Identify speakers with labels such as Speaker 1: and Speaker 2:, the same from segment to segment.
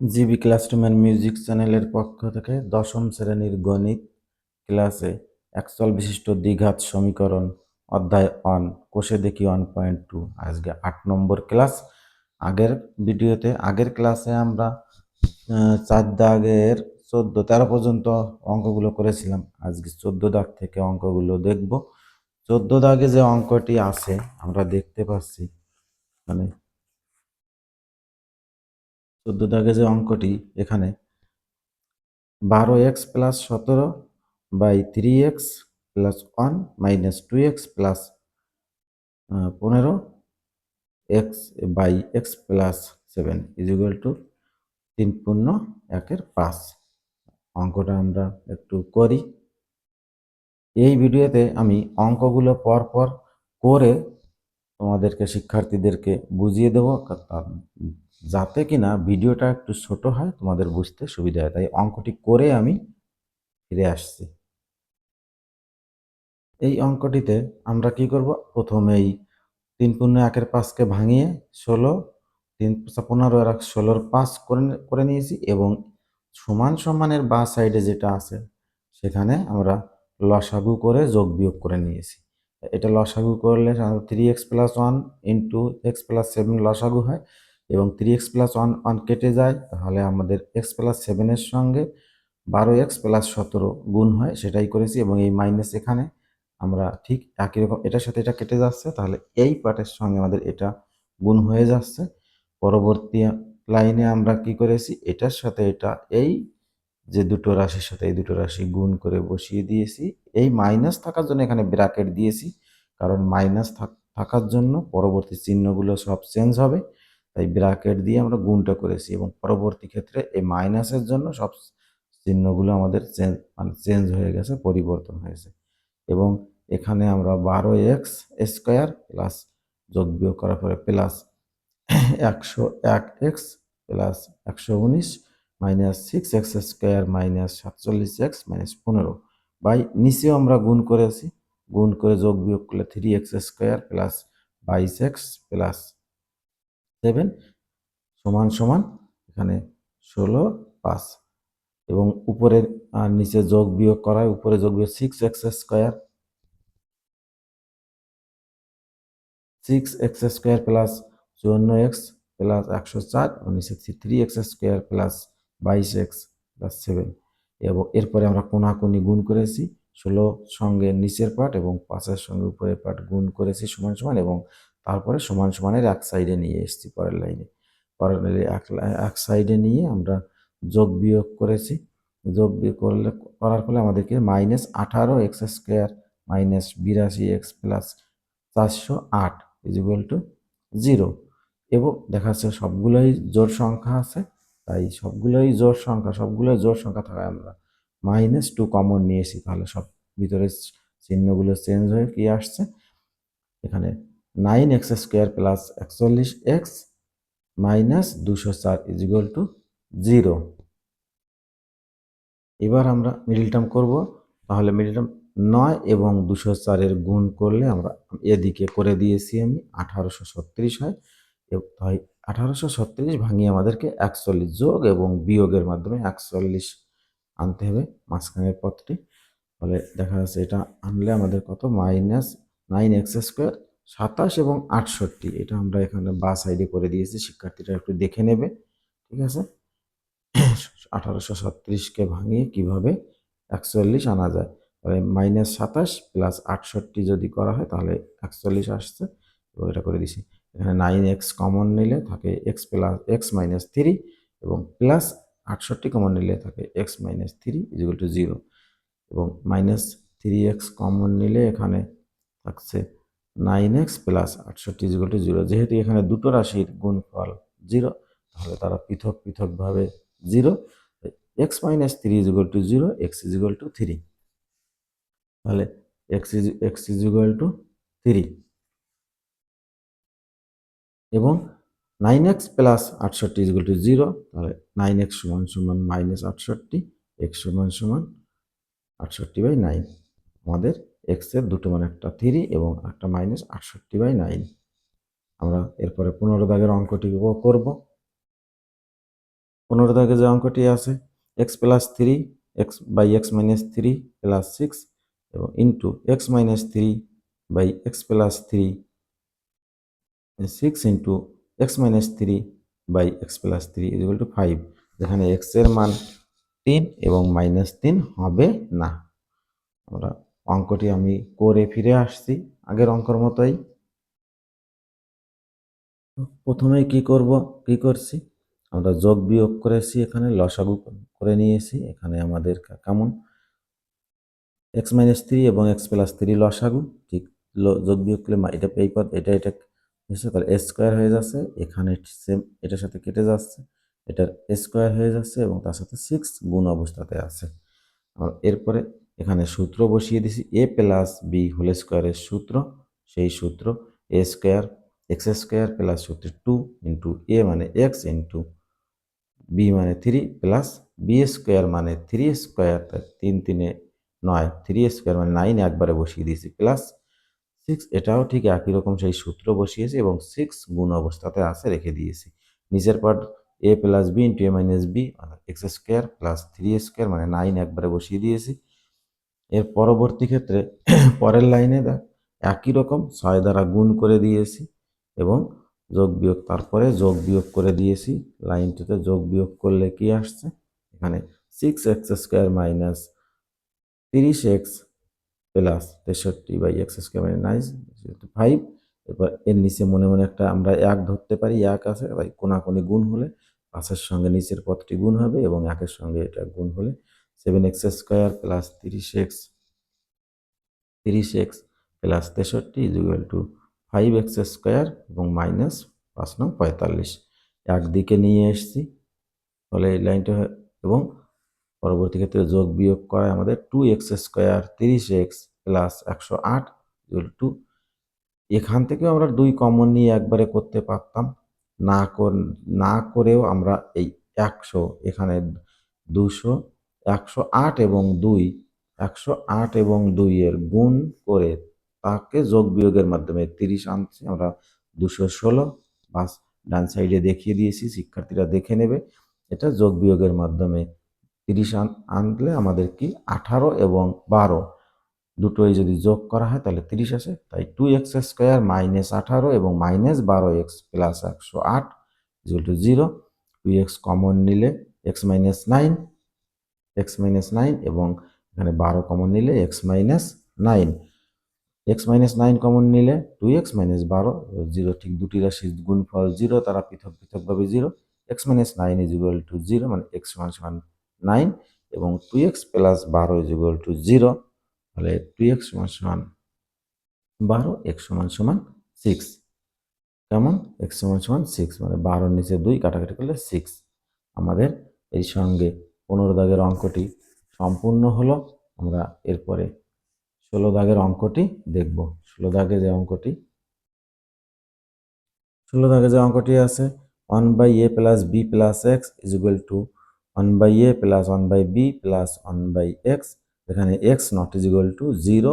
Speaker 1: GB ক্লাসরুমের music চ্যানেলের পক্ষ থেকে দশম শ্রেণির গণিত ক্লাসে একচল বিশিষ্ট দ্বিঘাত সমীকরণ অধ্যায় অন কোষে দেখি ওয়ান পয়েন্ট টু আজকে আট নম্বর ক্লাস। আগের ভিডিওতে, আগের ক্লাসে আমরা চার দাগের চোদ্দ, তেরো পর্যন্ত অঙ্কগুলো করেছিলাম। আজকে চোদ্দ দাগ থেকে অঙ্কগুলো দেখব। চোদ্দ দাগে যে অঙ্কটি আছে, আমরা দেখতে পাচ্ছি মানে চোদ্দ দাগে যে অঙ্কটি এখানে। বারো এক্স প্লাস সতেরো by three x plus one minus two x plus পনেরো x by x plus seven is equal to তিন পূর্ণ একের পাঁচ। অঙ্কটা আমরা একটু করি। এই ভিডিওতে আমি অঙ্কগুলো পর পর করে তোমাদেরকে, শিক্ষার্থীদেরকে বুঝিয়ে দেবো। যাতে কিনা ভিডিওটা একটু ছোট হয়, তোমাদের বুঝতে সুবিধা হয়। তাই অঙ্কটি করে আমি ফিরে আসছি। এই অঙ্কটিতে আমরা কি করব? প্রথমেই তিন পূর্ণ একের পাঁচকে ভাঙিয়ে ষোলো, তিন পনেরো আর এক ষোলোর পাঁচ করে করে নিয়েছি এবং সমান সমানের বা সাইডে যেটা আছে, সেখানে আমরা লসাগু করে যোগ বিয়োগ করে নিয়েছি। এটা লসাগু করলে three x plus one into x plus seven লসাগু হয়। এবং three x plus one one কেটে যায়, তাহলে আমাদের এক্স প্লাস সেভেনের সঙ্গে বারো এক্স প্লাস সতেরো গুণ হয়, সেটাই করেছি এবং এই মাইনাস এখানে আমরা ঠিক একই রকম, এটার সাথে এটা কেটে যাচ্ছে, তাহলে এই পার্টের সঙ্গে আমাদের এটা গুণ হয়ে যাচ্ছে। পরবর্তী লাইনে আমরা কি করেছি, এটার সাথে এটা এই যে দুটো রাশির সাথে এই দুটো রাশি গুণ করে বসিয়ে দিয়েছি, এই মাইনাস থাকার জন্য এখানে ব্র্যাকেট দিয়েছি, কারণ মাইনাস থাকার জন্য পরবর্তী চিহ্নগুলো সব চেঞ্জ হবে। তাই ব্র্যাকেট দিয়ে আমরা গুণটা করেছি এবং পরবর্তী ক্ষেত্রে এই মাইনাসের জন্য সব চিহ্নগুলো আমাদের চেঞ্জ মানে চেঞ্জ হয়ে গেছে, পরিবর্তন হয়েছে। এবং এখানে আমরা বারো এক্স স্কোয়ার প্লাস যোগ বিয়োগ করার পরে প্লাস একশো এক এক্স প্লাস একশো উনিশ minus six x square minus সাতচল্লিশ এক্স মাইনাস পনেরো। বাই নিচেও আমরা গুণ করেছি। গুণ করে যোগ বিয়োগ করলে থ্রি এক্স স্কোয়ার প্লাস বাইশ এক্স প্লাস সেভেন সমান সমান এখানে ষোলো পাঁচ এবং উপরে আর নিচে যোগ বিয়োগ করায় উপরে যোগ বিয়োগ six x square six x square plus চুয়ান্ন এক্স প্লাস একশো চার নিচে থ্রি এক্স স্কোয়ার প্লাস বাইশ এক্স প্লাস সেভেন এবং এরপরে আমরা কোনাকুনি গুণ করেছি, ষোলো সঙ্গে নিচের পার্ট এবং পাঁচের সঙ্গে উপরের পার্ট গুণ করেছি সমান সমান এবং তারপরে সমান সমানের এক সাইডে নিয়ে এসেছি পরের লাইনে পরের লাইনে এক এক সাইডে নিয়ে আমরা যোগ বিয়োগ করেছি। যোগ বিয়োগ করলে, করার ফলে আমাদেরকে মাইনাস আঠারো এক্স স্কোয়ার মাইনাস বিরাশি এক্স প্লাস চারশো আট ইজিক্যাল টু জিরো এবং দেখা যাচ্ছে সবগুলোই জোড় সংখ্যা আছে, তাই সবগুলোই জোড় সংখ্যা, সবগুলোই জোর সংখ্যা থাকায় আমরা মাইনাস টু কমন নিয়েছি তাহলে সব ভিতরে চিহ্নগুলো চেঞ্জ হয়ে কি আসছে? এখানে নাইন এক্স স্কোয়ার প্লাস একচল্লিশ এক্স মাইনাস দুশো চার ইজিক্যাল টু জিরো এবার আমরা মিডিল টার্ম করব, তাহলে মিডিল টার্ম নয় এবং দুশো চারের গুণ করলে আমরা এদিকে করে দিয়েছি আমি, আঠারোশো ছত্রিশ হয় তাই আঠারোশো ছত্রিশ ভাঙিয়ে আমাদেরকে একচল্লিশ যোগ এবং বিয়োগের মাধ্যমে একচল্লিশ আনতে হবে মাঝখানের পথটি। ফলে দেখা যাচ্ছে এটা আনলে আমাদের কত? মাইনাস নাইন এক্স স্কোয়ার সাতাশ এবং আটষট্টি, এটা আমরা এখানে বা সাইডে করে দিয়েছি, শিক্ষার্থীরা একটু দেখে নেবে, ঠিক আছে? আঠারোশো ছত্রিশকে ভাঙিয়ে কীভাবে একচল্লিশ আনা যায়? তাহলে মাইনাস সাতাশ প্লাস আটষট্টি যদি করা হয়, তাহলে একচল্লিশ আসছে তো এটা করে দিছি এখানে নাইন এক্স কমন নিলে থাকে x plus x minus three এবং প্লাস আটষট্টি কমন নিলে থাকে x minus three is equal to zero এবং মাইনাস থ্রি এক্স কমন নিলে এখানে থাকছে নাইন এক্স প্লাস আটষট্টি ইজিক্যাল টু জিরো যেহেতু এখানে দুটো রাশির গুণফল জিরো তাহলে তারা পৃথক পৃথকভাবে zero x minus three is equal to zero x is equal to three তাহলে x is x is equal to three এবং নাইন এক্স প্লাস আটষট্টি ইজিক্যাল টু জিরো তাহলে নাইন এক্স সমান সমান মাইনাস আটষট্টি এক্স সমান সমান আটষট্টি বাই নাইন আমাদের এক্সের দুটো মানে একটা থ্রি এবং একটা মাইনাস আটষট্টি বাই নাইন আমরা এরপরে পনেরো দাগের অঙ্কটি করব। পনেরো দাগে যে অঙ্কটি আছে x plus three x by x minus three plus six এবং into x minus three by x plus three six into x minus three by x plus three equal to five যেখানে এক্সের মান তিন এবং মাইনাস তিন হবে না। আমরা অঙ্কটি আমি করে ফিরে আসছি, আগের অঙ্কর মতোই। প্রথমেই কি করব, কি করছি? আমরা যোগ বিয়োগ করেছি এখানে, লসাগু করে নিয়েছি, এখানে আমাদের কেমন? এক্স মাইনাস থ্রি এবং এক্স প্লাস থ্রি লসাগু ঠিক যোগ বিয়োগ করলে এটা এই এটা এটা এসে তাহলে এ স্কোয়ার হয়ে যাচ্ছে, এখানে সেম এটার সাথে কেটে যাচ্ছে, এটার স্কোয়ার হয়ে যাচ্ছে এবং তার সাথে সিক্স গুণ অবস্থাতে আছে। আর এরপরে এখানে সূত্র বসিয়ে দিছি এ প্লাস বি হোল স্কোয়ারের সূত্র, সেই সূত্র a square x square plus সূত্র টু ইন্টু এ মানে এক্স ইন্টু বি মানে থ্রি প্লাস বি স্কোয়ার মানে থ্রি স্কোয়ার তিন তিনে নয় থ্রি স্কোয়ার মানে নাইন একবারে বসিয়ে দিয়েছি প্লাস সিক্স এটাও ঠিক একই রকম সেই সূত্র বসিয়েছি এবং সিক্স গুণ অবস্থাতে আছে রেখে দিয়েছি। নিচের part a plus b into a minus b x square plus three square মানে নাইন একবারে বসিয়ে দিয়েছি। এর পরবর্তী ক্ষেত্রে পরের লাইনে দেখ একই রকম ছয় দ্বারা গুণ করে দিয়েছি এবং যোগ বিয়োগ তারপরে যোগ বিয়োগ করে দিয়েছি। লাইনটিতে যোগ বিয়োগ করলে কি আসছে? এখানে সিক্স এক্স স্কোয়ার মাইনাস তিরিশ এক্স প্লাস তেষট্টি বাই এক্স স্কোয়ার মানে ফাইভ এবার এর নিচে মনে মনে একটা আমরা এক ধরতে পারি, এক আছে, তাই কোনাকুনি গুণ হলে পাঁচের সঙ্গে নিচের পথটি গুণ হবে এবং একের সঙ্গে এটা গুণ হলে সেভেন এক্স স্কোয়ার প্লাস তিরিশ এক্স তিরিশ এক্স প্লাস তেষট্টি equal to five x square এবং মাইনাস পাঁচ নং পঁয়তাল্লিশ। একদিকে নিয়ে এসছি ফলে এই লাইনটা এবং পরবর্তী ক্ষেত্রে যোগ বিয়োগ করায় আমাদের টু এক্স স্কোয়ার তিরিশ এক্স প্লাস একশো আট টু এখান থেকেও আমরা দুই কমন নিয়ে একবারে করতে পারতাম। না কর, না করেও আমরা এই একশো, এখানে দুশো একশো আট এবং দুই, একশো আট এবং দুইয়ের গুণ করে তাকে যোগ বিয়োগের মাধ্যমে তিরিশ আনছি। আমরা দুশো ষোলো, বাস ডান সাইডে দেখিয়ে দিয়েছি, শিক্ষার্থীরা দেখে নেবে। এটা যোগ বিয়োগের মাধ্যমে তিরিশ আন, আনলে আমাদের কি? আঠারো এবং বারো। দুটোই যদি যোগ করা হয় তাহলে তিরিশ আসে, তাই টু এক্স স্কোয়ার মাইনাস আঠারো এবং মাইনাস বারো এক্স প্লাস একশো আট equal to zero two x common নিলে x minus nine x minus nine এবং এখানে বারো কমন নিলে x minus nine x minus nine common নিলে টু এক্স মাইনাস বারো জিরো ঠিক দুটি রাশির গুণফল জিরো তারা পৃথক পৃথকভাবে zero x minus nine is equal to zero মানে এক্স সমান সমান নাইন এবং টু এক্স প্লাস বারো ইজ ইকুয়াল টু জিরো তাহলে টু এক্স সমান সমান বারো এক্স সমান সমান সিক্স কেমন? এক্স সমান সমান সিক্স মানে বারোর নিচে দুই, কাটাকাটি করলে সিক্স আমাদের এই সঙ্গে পনেরো দাগের অঙ্কটি সম্পূর্ণ হলো, আমরা এরপরে ষোলো দাগের অঙ্কটি দেখব। ষোলো দাগে যে অঙ্কটি, ষোলো দাগে যে অঙ্কটি আছে one by a plus b plus x is equal to one by a plus one by b plus one by x এখানে x not is equal to zero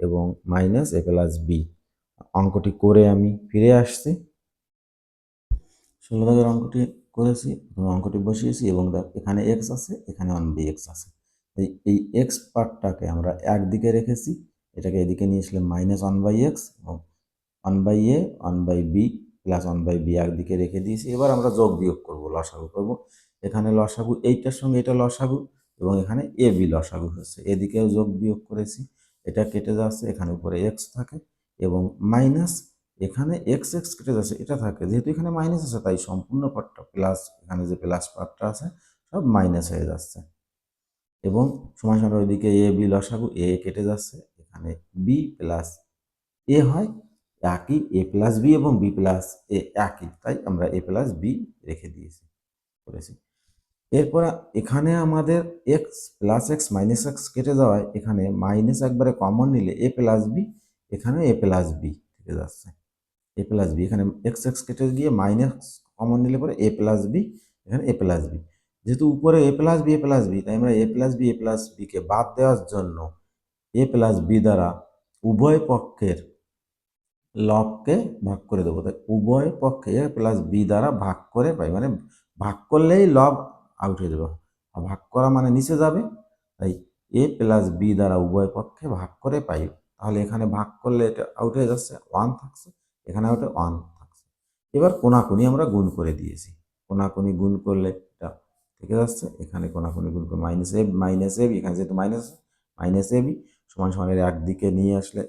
Speaker 1: এবং মাইনাস এ প্লাস বি অঙ্কটি করে আমি ফিরে আসছি। ষোলো দাগের অঙ্কটি করেছি, প্রথমে অঙ্কটি বসিয়েছি এবং এখানে এক্স আছে, এখানে ওয়ান বি এক্স আছে। এই এই এক্স পার্টটাকে আমরা একদিকে রেখেছি, এটাকে এদিকে নিয়ে আসলে মাইনাস ওয়ান বাই এক্স এবং one by a one by b plus one by b একদিকে রেখে দিয়েছি। এবার আমরা যোগ বিয়োগ করব, লসাগু করব। এখানে লসাগু, এইটার সঙ্গে এটা লসাগু এবং এখানে এ বি লসাগু হচ্ছে এদিকেও যোগ বিয়োগ করেছি, এটা কেটে যাচ্ছে, এখানে উপরে এক্স থাকে এবং মাইনাস এখানে এক্স এক্স কেটে যাচ্ছে এটা থাকে। যেহেতু এখানে মাইনাস আছে, তাই সম্পূর্ণ পার্টটা প্লাস এখানে যে প্লাস পার্টটা আছে, সব মাইনাস হয়ে যাচ্ছে। এবং সময় সমান ওইদিকে এ বি লসাগু এ কেটে যাচ্ছে। এখানে বি প্লাস এ হয়, একই এ প্লাস বি এবং বি প্লাস এ একই। তাই আমরা এ প্লাস বি রেখে দিয়েছি, করেছি। এরপর এখানে আমাদের x plus x minus x কেটে যাওয়ায়, এখানে মাইনাস একবারে কমন নিলে এ প্লাস বি এখানে এ প্লাস বি থেকে যাচ্ছে। এ প্লাস বি এখানে এক্স এক্স কেটে গিয়ে মাইনাস কমন নিলে পরে এ প্লাস বি এখানে এ প্লাস বি যেহেতু উপরে a plus b a plus b তাই আমরা a plus b a plus বিকে বাদ দেওয়ার জন্য এ প্লাস বি দ্বারা উভয় পক্ষের লবকে ভাগ করে দেবো তাই উভয় পক্ষে এ প্লাস বি দ্বারা ভাগ করে পাই মানে ভাগ করলেই লব আউট হয়ে যাবে ভাগ করা মানে নিচে যাবে তাই এ প্লাস বি দ্বারা উভয় পক্ষে ভাগ করে পাই তাহলে এখানে ভাগ করলে এটা আউট হয়ে যাচ্ছে ওয়ান থাকছে এখানে আউটে ওয়ান থাকছে। এবার কোনাকুনি আমরা গুণ করে দিয়েছি। কোনাকুনি গুণ করলে এটা থেকে যাচ্ছে। এখানে কোনাকুনি গুণ করে মাইনাস এ মাইনাস এ এখানে যেহেতু মাইনাস মাইনাস এ বি সমান সমানের একদিকে নিয়ে আসলে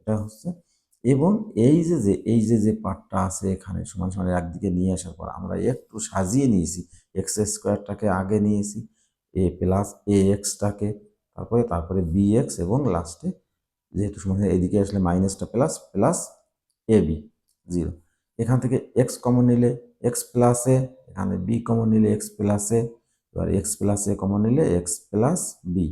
Speaker 1: এটা হচ্ছে। এবং এই যে যে, এই যে যে পার্টটা আছে এখানে সমান সমানের একদিকে নিয়ে আসার পর আমরা একটু সাজিয়ে নিয়েছি। এক্স স্কোয়ারটাকে আগে নিয়েছি এ প্লাস এ এক্সটাকে তারপরে তারপরে বি এক্স এবং লাস্টে যেহেতু সমান এদিকে আসলে মাইনাসটা plus plus a, b, zero. এখান থেকে এক্স কমন নিলে এক্স প্লাস এ, এখানে বি কমন নিলে এক্স প্লাস এ, এবার এক্স প্লাস এ কমন নিলে x plus b.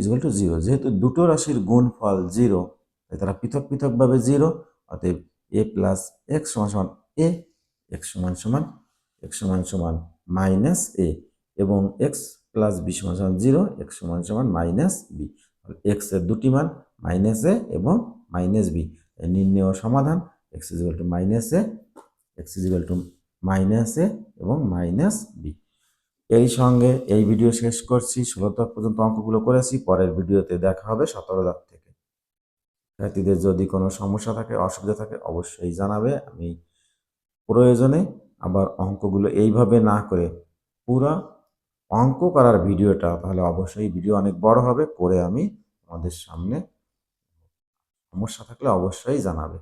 Speaker 1: Equal to zero. যেহেতু দুটো রাশির গুণফল জিরো, তাই তারা পৃথক পৃথকভাবে জিরো, অতএব এ প্লাস এক্স সমান সমান এ, এক্স সমান সমান, এক্স সমান সমান মাইনাস এ, এবং এক্স প্লাস বি সমান সমান জিরো, এক্স সমান সমান মাইনাস বি। এক্সের দুটি মান, মাইনাস এ এবং মাইনাস বি। নির্ণয় সমাধান x is to minus a x is to minus a এবং মাইনাস বি এই সঙ্গে এই ভিডিও শেষ করছি। ষোলো দাগ পর্যন্ত অঙ্কগুলো করেছি। পরের ভিডিওতে দেখা হবে সতেরো দাগ থেকে। শিক্ষার্থীদের যদি কোনো সমস্যা থাকে, অসুবিধা থাকে, অবশ্যই জানাবে। আমি প্রয়োজনে আবার অঙ্কগুলো এইভাবে না করে পুরা অঙ্ক করার ভিডিওটা তাহলে অবশ্যই ভিডিও অনেক বড় হবে। করে আমি আমাদের সামনে সমস্যা থাকলে অবশ্যই জানাবে।